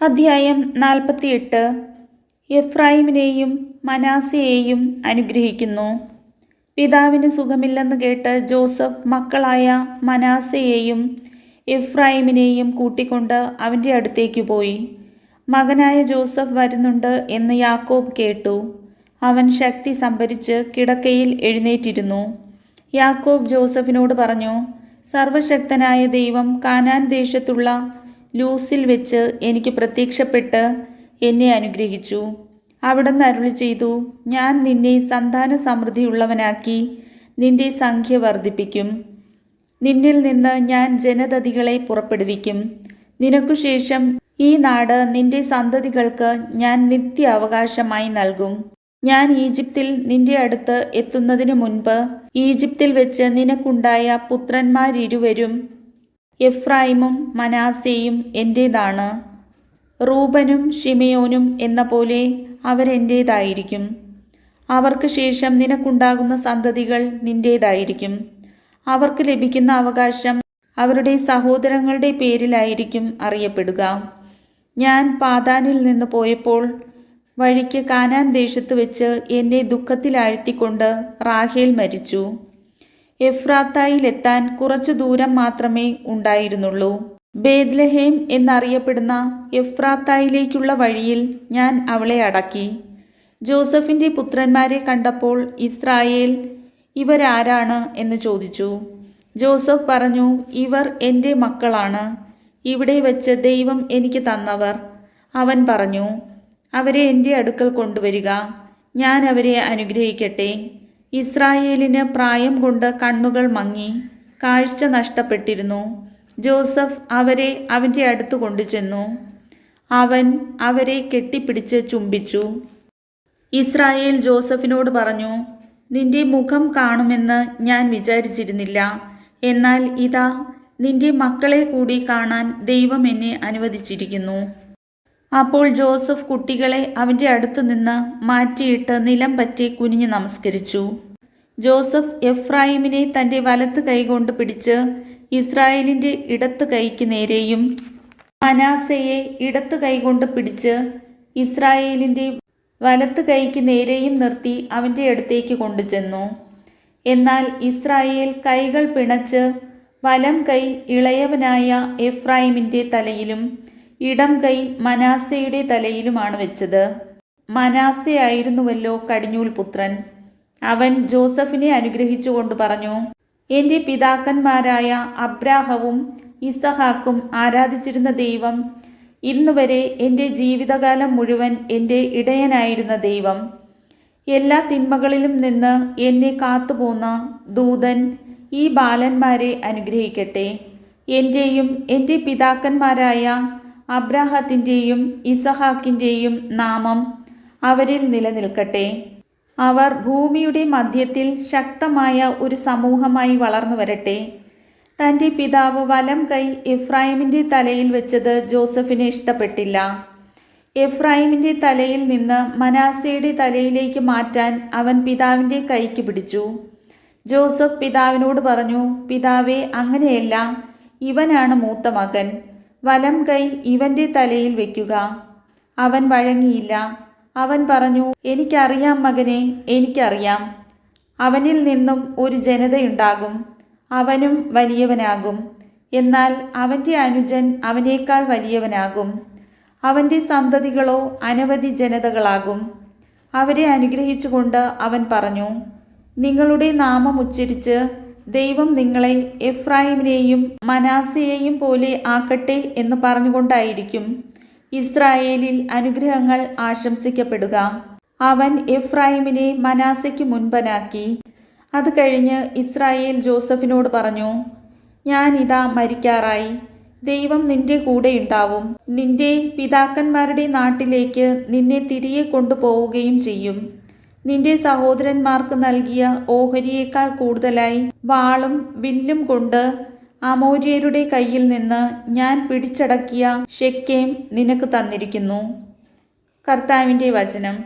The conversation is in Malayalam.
അധ്യായം നാൽപ്പത്തിയെട്ട്. എഫ്രൈമിനെയും മനാസയെയും അനുഗ്രഹിക്കുന്നു. പിതാവിന് സുഖമില്ലെന്ന് കേട്ട് ജോസഫ് മക്കളായ മനാസയെയും എഫ്രൈമിനെയും കൂട്ടിക്കൊണ്ട് അവന്റെ അടുത്തേക്ക് പോയി. മകനായ ജോസഫ് വരുന്നുണ്ട് എന്ന് യാക്കോബ് കേട്ടു. അവൻ ശക്തി സംഭരിച്ച് കിടക്കയിൽ എഴുന്നേറ്റിരുന്നു. യാക്കോബ് ജോസഫിനോട് പറഞ്ഞു സർവശക്തനായ ദൈവം കാനാൻ ദേശത്തുള്ള ലൂസിൽ വെച്ച് എനിക്ക് പ്രത്യക്ഷപ്പെട്ട് എന്നെ അനുഗ്രഹിച്ചു. അവിടുന്ന് അരുളി ചെയ്തു ഞാൻ നിന്നെ സന്താന സമൃദ്ധിയുള്ളവനാക്കി നിന്റെ സംഖ്യ വർദ്ധിപ്പിക്കും. നിന്നിൽ നിന്ന് ഞാൻ ജനതതികളെ പുറപ്പെടുവിക്കും. നിനക്കു ശേഷം ഈ നാട് നിന്റെ സന്തതികൾക്ക് ഞാൻ നിത്യ അവകാശമായി നൽകും. ഞാൻ ഈജിപ്തിൽ നിന്റെ അടുത്ത് എത്തുന്നതിനു മുൻപ് ഈജിപ്തിൽ വെച്ച് നിനക്കുണ്ടായ പുത്രന്മാരിരുവരും എഫ്രായിമും മനാസെയും എന്റേതാണ് റൂബനും ഷിമയോനും എന്ന പോലെ അവരെന്റേതായിരിക്കും അവർക്ക് ശേഷം നിനക്കുണ്ടാകുന്ന സന്തതികൾ നിന്റേതായിരിക്കും അവർക്ക് ലഭിക്കുന്ന അവകാശം അവരുടെ സഹോദരങ്ങളുടെ പേരിലായിരിക്കും അറിയപ്പെടുക. ഞാൻ പാതാനിൽ നിന്ന് പോയപ്പോൾ വഴിക്ക് കാനാൻ ദേശത്ത് വെച്ച് എന്നെ ദുഃഖത്തിലാഴ്ത്തിക്കൊണ്ട് റാഹേൽ മരിച്ചു. എഫ്രാത്തായിലെത്താൻ കുറച്ചു ദൂരം മാത്രമേ ഉണ്ടായിരുന്നുള്ളൂ. ബേദ്ലഹേം എന്നറിയപ്പെടുന്ന എഫ്രാത്തായിലേക്കുള്ള വഴിയിൽ ഞാൻ അവളെ അടക്കി. ജോസഫിന്റെ പുത്രന്മാരെ കണ്ടപ്പോൾ ഇസ്രായേൽ ഇവരാരാണ്? എന്ന് ചോദിച്ചു. ജോസഫ് പറഞ്ഞു ഇവർ എന്റെ മക്കളാണ്. ഇവിടെ വെച്ച് ദൈവം എനിക്ക് തന്നവർ. അവൻ പറഞ്ഞു അവരെ എന്റെ അടുക്കൽ കൊണ്ടുവരിക. ഞാൻ അവരെ അനുഗ്രഹിക്കട്ടെ. ഇസ്രായേലിന് പ്രായം കൊണ്ട് കണ്ണുകൾ മങ്ങി കാഴ്ച നഷ്ടപ്പെട്ടിരുന്നു. ജോസഫ് അവരെ അവന്റെ അടുത്ത് കൊണ്ടുചെന്നു. അവൻ അവരെ കെട്ടിപ്പിടിച്ച് ചുംബിച്ചു. ഇസ്രായേൽ ജോസഫിനോട് പറഞ്ഞു നിന്റെ മുഖം കാണുമെന്ന് ഞാൻ വിചാരിച്ചിരുന്നില്ല. എന്നാൽ ഇതാ നിന്റെ മക്കളെ കൂടി കാണാൻ ദൈവം എന്നെ അനുവദിച്ചിരിക്കുന്നു. അപ്പോൾ ജോസഫ് കുട്ടികളെ അവന്റെ അടുത്ത് നിന്ന് മാറ്റിയിട്ട് നിലം പറ്റി കുനിഞ്ഞു നമസ്കരിച്ചു. ജോസഫ് എഫ്രായിമിനെ തന്റെ വലത്ത് കൈകൊണ്ട് പിടിച്ച് ഇസ്രായേലിന്റെ ഇടത്ത് കൈക്ക് നേരെയും മനാസയെ ഇടത്ത് കൈകൊണ്ട് പിടിച്ച് ഇസ്രായേലിന്റെ വലത്ത് കൈക്ക് നേരെയും നിർത്തി അവന്റെ അടുത്തേക്ക് കൊണ്ടുചെന്നു. എന്നാൽ ഇസ്രായേൽ കൈകൾ പിണച്ച് വലം കൈ ഇളയവനായ എഫ്രായിമിന്റെ തലയിലും ഇടം കൈ മനാസയുടെ തലയിലുമാണ് വെച്ചത്. മനാസയായിരുന്നുവല്ലോ കടിഞ്ഞൂൽ പുത്രൻ. അവൻ ജോസഫിനെ അനുഗ്രഹിച്ചുകൊണ്ട് പറഞ്ഞു എന്റെ പിതാക്കന്മാരായ അബ്രാഹവും ഇസഹാക്കും ആരാധിച്ചിരുന്ന ദൈവം ഇന്നുവരെ എന്റെ ജീവിതകാലം മുഴുവൻ എന്റെ ഇടയനായിരുന്ന ദൈവം. എല്ലാ തിന്മകളിലും നിന്ന് എന്നെ കാത്തുപോന്ന ദൂതൻ ഈ ബാലന്മാരെ അനുഗ്രഹിക്കട്ടെ. എന്റെയും എന്റെ പിതാക്കന്മാരായ അബ്രാഹത്തിന്റെയും ഇസഹാക്കിന്റെയും നാമം അവരിൽ നിലനിൽക്കട്ടെ. അവർ ഭൂമിയുടെ മധ്യത്തിൽ ശക്തമായ ഒരു സമൂഹമായി വളർന്നു വരട്ടെ. തന്റെ പിതാവ് വലം കൈ എഫ്രായിമിന്റെ തലയിൽ വെച്ചത് ജോസഫിന് ഇഷ്ടപ്പെട്ടില്ല. എഫ്രായിമിന്റെ തലയിൽ നിന്ന് മനാസയുടെ തലയിലേക്ക് മാറ്റാൻ അവൻ പിതാവിന്റെ കൈക്ക് പിടിച്ചു. ജോസഫ് പിതാവിനോട് പറഞ്ഞു പിതാവേ അങ്ങനെയല്ല. ഇവനാണ് മൂത്ത മകൻ. വലം കൈ ഇവന്റെ തലയിൽ വയ്ക്കുക അവൻ വഴങ്ങിയില്ല. അവൻ പറഞ്ഞു എനിക്കറിയാം മകനെ എനിക്കറിയാം. അവനിൽ നിന്നും ഒരു ജനതയുണ്ടാകും. അവനും വലിയവനാകും. എന്നാൽ അവന്റെ അനുജൻ അവനേക്കാൾ വലിയവനാകും. അവന്റെ സന്തതികളോ അനവധി ജനതകളാകും. അവരെ അനുഗ്രഹിച്ചുകൊണ്ട് അവൻ പറഞ്ഞു നിങ്ങളുടെ നാമം ഉച്ചരിച്ച് ദൈവം നിങ്ങളെ എഫ്രായിമിനെയും മനാസിയെയും പോലെ ആക്കട്ടെ എന്ന് പറഞ്ഞുകൊണ്ടായിരിക്കും ഇസ്രായേലിൽ അനുഗ്രഹങ്ങൾ ആശംസിക്കപ്പെടുക. അവൻ എഫ്രായിമിനെ മനാസയ്ക്ക് മുൻപനാക്കി. അത് കഴിഞ്ഞ് ഇസ്രായേൽ ജോസഫിനോട് പറഞ്ഞു ഞാൻ ഇതാ മരിക്കാറായി. ദൈവം നിന്റെ കൂടെ കൂടെയുണ്ടാവും നിന്റെ പിതാക്കന്മാരുടെ നാട്ടിലേക്ക് നിന്നെ തിരികെ കൊണ്ടുപോവുകയും ചെയ്യും. നിന്റെ സഹോദരന്മാർക്ക് നൽകിയ ഓഹരിയേക്കാൾ കൂടുതലായി വാളും വില്ലും കൊണ്ട് അമോര്യരുടെ കയ്യിൽ നിന്ന് ഞാൻ പിടിച്ചടക്കിയ ഷെക്കേം നിനക്ക് തന്നിരിക്കുന്നു. കർത്താവിന്റെ വചനം.